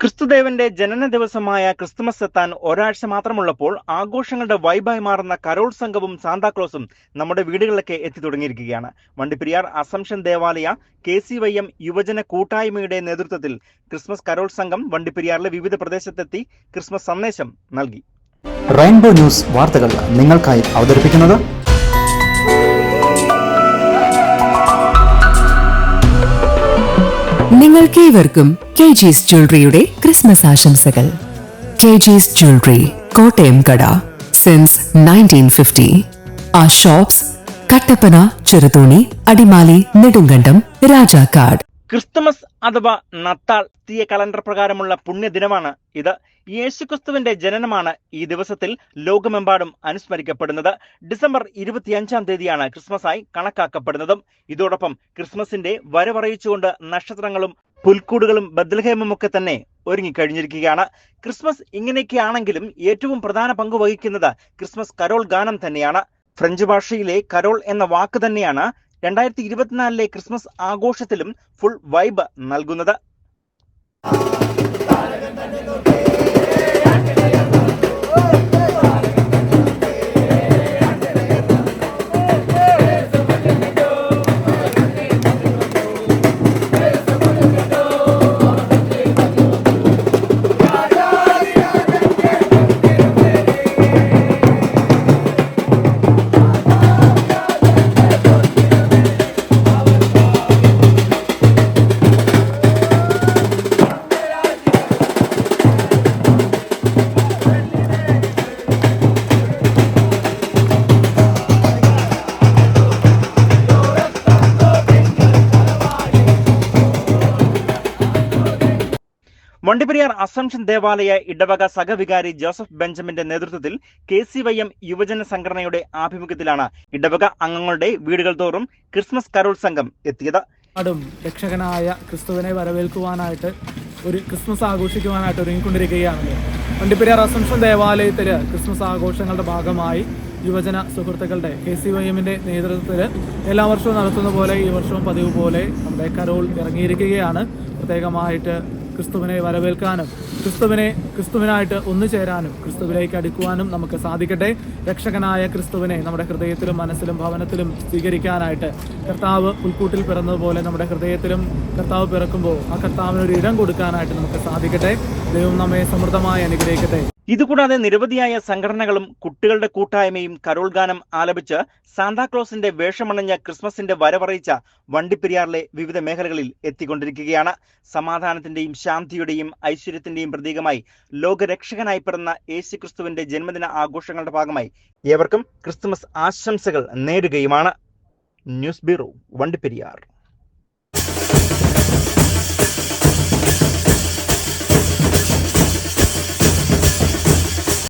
ക്രിസ്തുദേവന്റെ ജനന ദിവസമായ ക്രിസ്തുമസ് എത്താൻ ഒരാഴ്ച മാത്രമുള്ളപ്പോൾ ആഘോഷങ്ങളുടെ വൈബായി മാറുന്ന കരോൾ സംഘവും സാന്താക്ലോസും നമ്മുടെ വീടുകളിലൊക്കെ എത്തി തുടങ്ങിയിരിക്കുകയാണ്. വണ്ടിപ്പെരിയാർ അസംഷൻ ദേവാലയ കെ സി വൈ എം യുവജന കൂട്ടായ്മയുടെ നേതൃത്വത്തിൽ ക്രിസ്മസ് കരോൾ സംഘം വണ്ടിപ്പെരിയാറിലെ വിവിധ പ്രദേശത്തെത്തി ക്രിസ്മസ് സന്ദേശം നൽകി. റെയിൻബോ ന്യൂസ് വാർത്തകൾ നിങ്ങൾക്കായി അവതരിപ്പിക്കുന്നത് നിങ്ങൾക്കേവർക്കും കെ ജിസ് ജ്വല്ലറിയുടെ ക്രിസ്മസ് ആശംസകൾ. കെ ജിസ് ജ്വല്ലറി കോട്ടയം കട സിൻസ് നയന്റീൻ ഫിഫ്റ്റി ആ ഷോപ്സ് കട്ടപ്പന ചെറുതോണി അടിമാലി നെടുങ്കണ്ടം രാജാക്കാട്. ക്രിസ്തുമസ് അഥവാ നത്താൾ തീയ കലണ്ടർ പ്രകാരമുള്ള പുണ്യദിനമാണ് ഇത്. യേശുക്രിസ്തുവിന്റെ ജനനമാണ് ഈ ദിവസത്തിൽ ലോകമെമ്പാടും അനുസ്മരിക്കപ്പെടുന്നത്. ഡിസംബർ ഇരുപത്തിയഞ്ചാം തീയതിയാണ് ക്രിസ്മസായി കണക്കാക്കപ്പെടുന്നതും. ഇതോടൊപ്പം ക്രിസ്മസിന്റെ വരവറിയിച്ചുകൊണ്ട് നക്ഷത്രങ്ങളും പുൽക്കൂടുകളും ബദ്ലഹേമും ഒക്കെ തന്നെ ഒരുങ്ങിക്കഴിഞ്ഞിരിക്കുകയാണ്. ക്രിസ്മസ് ഇങ്ങനെയൊക്കെയാണെങ്കിലും ഏറ്റവും പ്രധാന പങ്ക് വഹിക്കുന്നത് ക്രിസ്മസ് കരോൾ ഗാനം തന്നെയാണ്. ഫ്രഞ്ച് ഭാഷയിലെ കരോൾ എന്ന വാക്ക് തന്നെയാണ് രണ്ടായിരത്തി ഇരുപത്തിനാലിലെ ക്രിസ്മസ് ആഘോഷത്തിലും ഫുൾ വൈബ് നൽകുന്നത്. വണ്ടിപ്പെരിയാർ അസംഷൻ ദേവാലയ ഇടവക സഹവികാരി ജോസഫ് ബെഞ്ചമിന്റെ നേതൃത്വത്തിൽ കെ സി വൈ എം യുവജന സംഘടനയുടെ ആഭിമുഖ്യത്തിലാണ് ഇടവക അംഗങ്ങളുടെ വീടുകൾ തോറും ക്രിസ്മസ് കരോൾ സംഘം എത്തിയത്. നാടും രക്ഷകനായ ക്രിസ്തുവിനെ വരവേൽക്കുവാനായിട്ട് ഒരു ക്രിസ്മസ് ആഘോഷിക്കുവാനായിട്ട് ഒരുങ്ങിക്കൊണ്ടിരിക്കുകയാണ്. വണ്ടിപ്പെരിയാർ അസംഷൻ ദേവാലയത്തിൽ ക്രിസ്മസ് ആഘോഷങ്ങളുടെ ഭാഗമായി യുവജന സുഹൃത്തുക്കളുടെ കെ സി വൈ എമ്മിന്റെ നേതൃത്വത്തിൽ എല്ലാ വർഷവും നടത്തുന്ന പോലെ ഈ വർഷവും പതിവ് പോലെ നമ്മുടെ കരോൾ ഇറങ്ങിയിരിക്കുകയാണ്. പ്രത്യേകമായിട്ട് ക്രിസ്തുവിനെ വരവേൽക്കാനും ക്രിസ്തുവിനെ ക്രിസ്തുവിനായിട്ട് ഒന്നു ചേരാനും ക്രിസ്തുവിലേക്ക് അടുക്കുവാനും നമുക്ക് സാധിക്കട്ടെ. രക്ഷകനായ ക്രിസ്തുവിനെ നമ്മുടെ ഹൃദയത്തിലും മനസ്സിലും ഭവനത്തിലും സ്വീകരിക്കാനായിട്ട് കർത്താവ് പുൽക്കൂട്ടിൽ പിറന്നതുപോലെ നമ്മുടെ ഹൃദയത്തിലും കർത്താവ് പിറക്കുമ്പോൾ ആ കർത്താവിനൊരു ഇടം കൊടുക്കാനായിട്ട് നമുക്ക് സാധിക്കട്ടെ. ദൈവം നമ്മെ സമൃദ്ധമായി അനുഗ്രഹിക്കട്ടെ. ഇതുകൂടാതെ നിരവധിയായ സംഘടനകളും കുട്ടികളുടെ കൂട്ടായ്മയും കരോൾ ഗാനം ആലപിച്ച് സാന്താക്ലോസിന്റെ വേഷമണിഞ്ഞ ക്രിസ്മസിന്റെ വരവറിയിച്ച വണ്ടിപ്പെരിയാറിലെ വിവിധ മേഖലകളിൽ എത്തിക്കൊണ്ടിരിക്കുകയാണ്. സമാധാനത്തിന്റെയും ശാന്തിയുടെയും ഐശ്വര്യത്തിന്റെയും പ്രതീകമായി ലോകരക്ഷകനായി പിറന്ന യേശു ക്രിസ്തുവിന്റെ ജന്മദിന ആഘോഷങ്ങളുടെ ഭാഗമായി ഏവർക്കും ക്രിസ്തുമസ് ആശംസകൾ നേരുകയുമാണ്. News bureau Vandiperiyar.